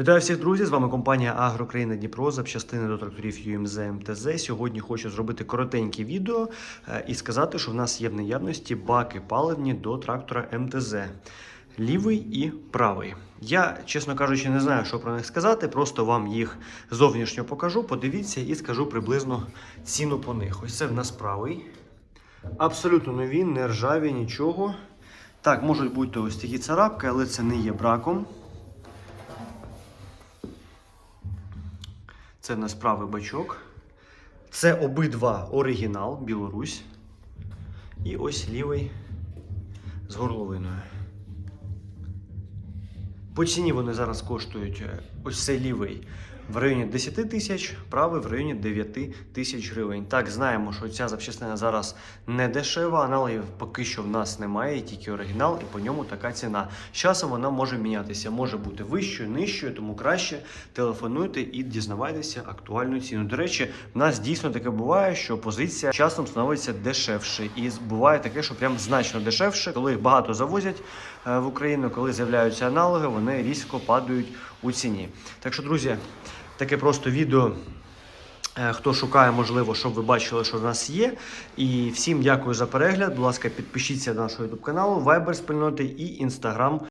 Вітаю всіх друзі! З вами компанія Агрокраїна Дніпро, запчастини до тракторів UMZ МТЗ. Сьогодні хочу зробити коротеньке відео е, і сказати, що в нас є в наявності баки паливні до трактора МТЗ. Лівий і правий. Я, чесно кажучи, не знаю, що про них сказати. Просто вам їх зовнішньо покажу. Подивіться і скажу приблизно ціну по них. Ось це в нас правий. Абсолютно нові, не ржаві, нічого. Так, можуть бути ось такі царапки, але це не є браком. Це в нас правий бачок. Це обидва оригінал Білорусь. І ось лівий з горловиною. По ціні вони зараз коштують е, ось цей лівий в районі 10 тисяч, правий в районі 9 тисяч гривень. Так, знаємо, що ця запчастина зараз не дешева, аналогів поки що в нас немає, тільки оригінал, і по ньому така ціна. З часом вона може мінятися, може бути вищою, нижчою, тому краще телефонуйте і дізнавайтеся актуальну ціну. До речі, в нас дійсно таке буває, що позиція часом становиться дешевше, і буває таке, що прям значно дешевше, коли їх багато завозять е, в Україну, коли з'являються аналоги, вони різко падають у ціні. Так що, друзі, таке просто відео. Е, Хто шукає, можливо, щоб ви бачили, що в нас є. І всім дякую за перегляд. Будь ласка, підпишіться до нашого YouTube каналу, Viber спільноти і Instagram